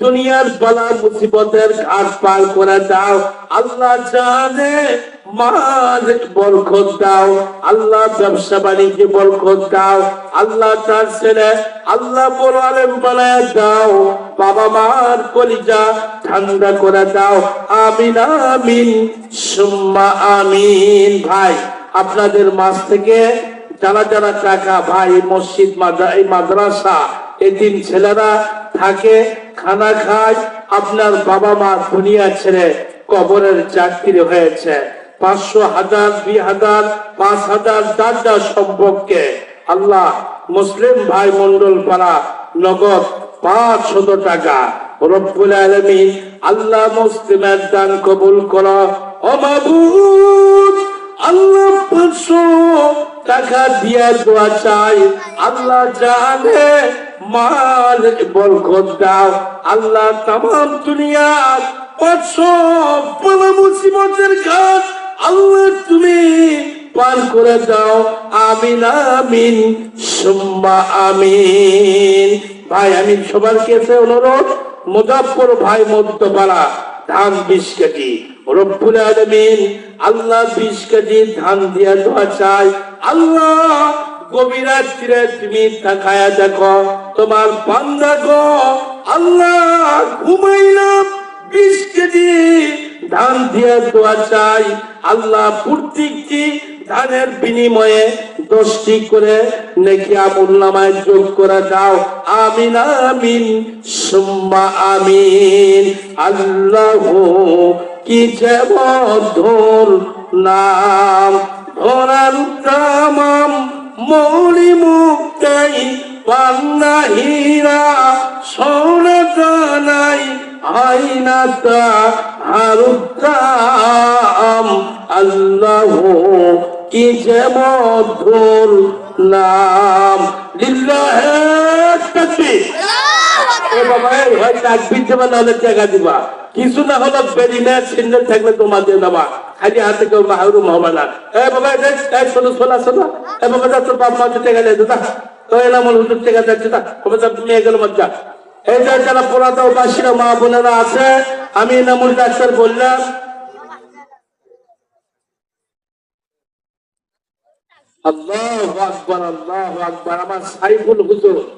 দুনিয়ার বালা মুসিবতের ঘাট পার করে দাও। আল্লাহ জানে দাও। আল্লাহ ব্যবসা বাণিজ্যে দাও। আল্লাহ তার ছেলে, আল্লাহ বানায় দাও। বাবা মার কলিজা ঠান্ডা করে দাও। আমিন আমিন, সুম্মা, আমিন। ভাই, আপনাদের মাছ থেকে যারা যারা টাকা ভাই, মসজিদ এই মাদ্রাসা, এদিন ছেলেরা থাকে, খানা খায়, আপনার বাবা মা দুনিয়া ছেড়ে কবরের চাকরি হয়েছে। পাঁচশো হাজার, দুই হাজার, পাঁচ হাজার, যার যার সম্পর্কে। আল্লাহ মুসলিম ভাই মন্ডল পাড়া নগদ পাঁচ শত টাকা। রব্বুল আলমিন আল্লাহ মুসলিমের দান কবুল করো। অমাবুদ আল্লাহ পাঁচশো টাকা দিয়ে দোয়া চাই। আল্লাহ জানে মাল বরকত দাও আল্লাহ তাম দুনিয়ার ঘাট আল্লাহ তুমি পার করে দাও। আমিন আমিন, সুম্মা, আমিন। ভাই, আমি সবার কাছে অনুরোধ মুজাফর ভাই মধ্যপাড়া, ধান বিশ কেজি। রব্বুল আলমিন আল্লাহ বিশ কেজি ধান দিয়া দোয়া চাই। আল্লাহ গভীর রাত্রে তুমি তাকায়া দেখো, তোমার বান্দা গো, আল্লাহ ঘুমাইলাম, বিশ কেজি ধান দিয়ে দোয়া চাই। আল্লাহ প্রত্যেকটি ধানের বিনিময়ে দশটি করে নাকি আমুল নামায় যোগ করে দাও। আমিন আমিন, সুম্মা আমিন। আল্লাহ কি যে মধুর নাম? ধরার তামাম মৌলি মুক্তাই পান্না হীরা সোনা জানাই আইনাতা হারুতাম আল্লাহ কি যে মধুর নাম। লিল্লাহে তাকবীর। বাবা তাকবীর দেবা নাহলে জায়গা দিবা। কিছু না হলো বেরিনে সিন্ডেল থাকলে তোমার দিয়ে দেবা। খালি হাতে কেউ মাহরুম হবে না। এ বাবা এই শোনো, শোনা শোনা। এ বাবা, যা বাপ মা টেকা দিয়ে দা তো এনামল হুজুর টেকা যাচ্ছে তা বাবা, যা, তুমি গেল মজ্জা। এই যে, যারা পুরাতা বাসীরা, মা বোনেরা আছে, আমি এনামুল ডাক্তার বললাম। আল্লাহ আকবার আল্লাহ আকবার, আমার সাইফুল হুজুর।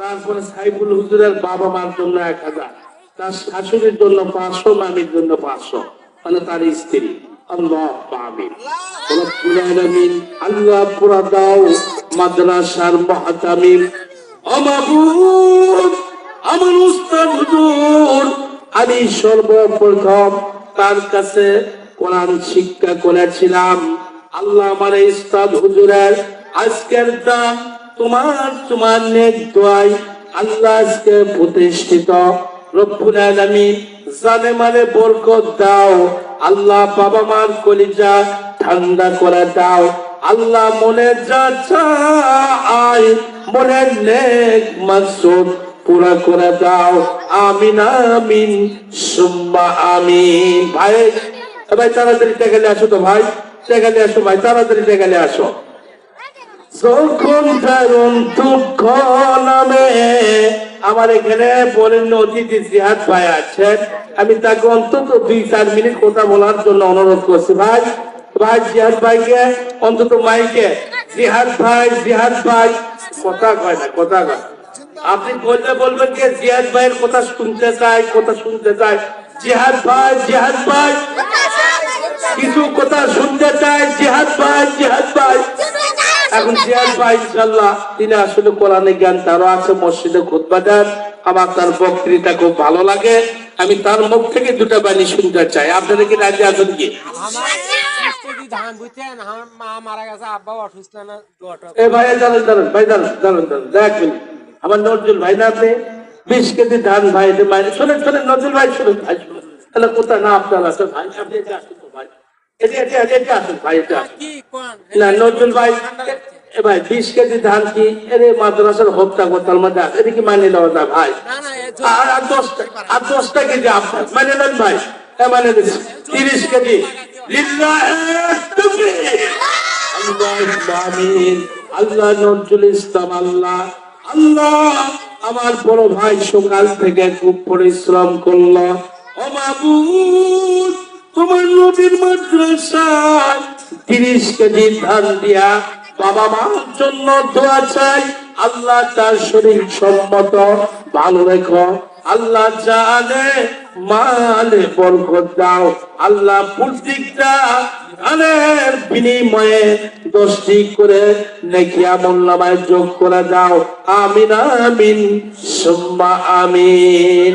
তারপরে সাইফুল হুজুরের বাবা মার জন্য এক হাজার, তার শাশুড়ির জন্য পাঁচশো, মামির জন্য পাঁচশো। মানে তার স্ত্রী। আল্লাহ আমার সর্বপ্রথম তার কাছে কোরআন শিক্ষা করেছিলাম। আল্লাহ আমার হুজুরের আজকের দাম তোমার তোমার নেক দোয়াই আল্লাহ আজকে প্রতিষ্ঠিত। দাও ঠান্ডা দাও। আল্লাহ মনে যা নেক পুরা দাও। আমিন আমিন ভাই, তাড়াতাড়ি টেকালে আসো তো ভাই, টেকালে আসো ভাই, তাড়াতাড়ি টেকালে আসো। যখন দারুণ দুঃখ নামে। আমার এখানে বলেন অতিথি জিহাদ ভাই আছেন। আমি তাকে অন্তত দুই, চার মিনিট কথা বলার জন্য অনুরোধ করছি ভাই। ভাই, জিহাদ ভাইকে, অন্তত মাইকে। জিহাদ ভাই জিহাদ ভাই। কথা কয় না, কথা কয়। আপনি বললে বলবেন যে জিহাদ ভাইয়ের কথা শুনতে চাই কথা শুনতে চাই জিহাদ ভাই জিহাদ ভাই। কিছু কথা শুনতে চাই জিহাদ ভাই জিহাদ ভাই। এখন ইনশাল্লাহ তিনি আসলে কোরআনে জ্ঞান, তারও আছে মসজিদে খুতবা দেন। আমার তার বক্তৃতা খুব ভালো লাগে। আমি তার মুখ থেকে দুটো বাণী শুনতে চাই। আপনারা কি রাজি আছেন কি? আমার যদি ধান বুঝছেন আমার মা মারা গেছে আব্বা অসুস্থ না দোয়াটা এ ভাই দাঁড়ান দাঁড়ান, ভাই, দাঁড়ান দাঁড়ান দাঁড়ান, দেখ মিনিট। আমার নজরুল ভাই না আপনি? বিশ কেজি ধান নজরুল ভাই ভাই তাহলে আপনার না নজরুল ভাই ভাই বিশ কেজি ধান কি এর মাদ্রাসার হত্যা করতার মধ্যে? এটা কি মানে নেওয়া যায় ভাই? আর আর দশটা আর দশটা কেজি মানে নেন ভাই। মানে তিরিশ কেজি। আল্লাহ নজরুল ইসলাম আল্লাহ আল্লাহ আমার বড় ভাই সকাল থেকে খুব পরিশ্রম করল। ও মাবুদ তোমার নবীর মাদ্রাসায় তিরিশ কেজি ধান দিয়া বাবা মার জন্য দোয়া চাই। আল্লাহ তার শরীর সম্মত। ভালো রেখো। আল্লাহ জানে মালে বরকত দাও। আল্লাহ প্রত্যেকটা ধানের বিনিময়ে দশটি করে নেকিয়া মোল্লামায় যোগ করে দাও। আমিন আমিন, সুম্মা, আমিন।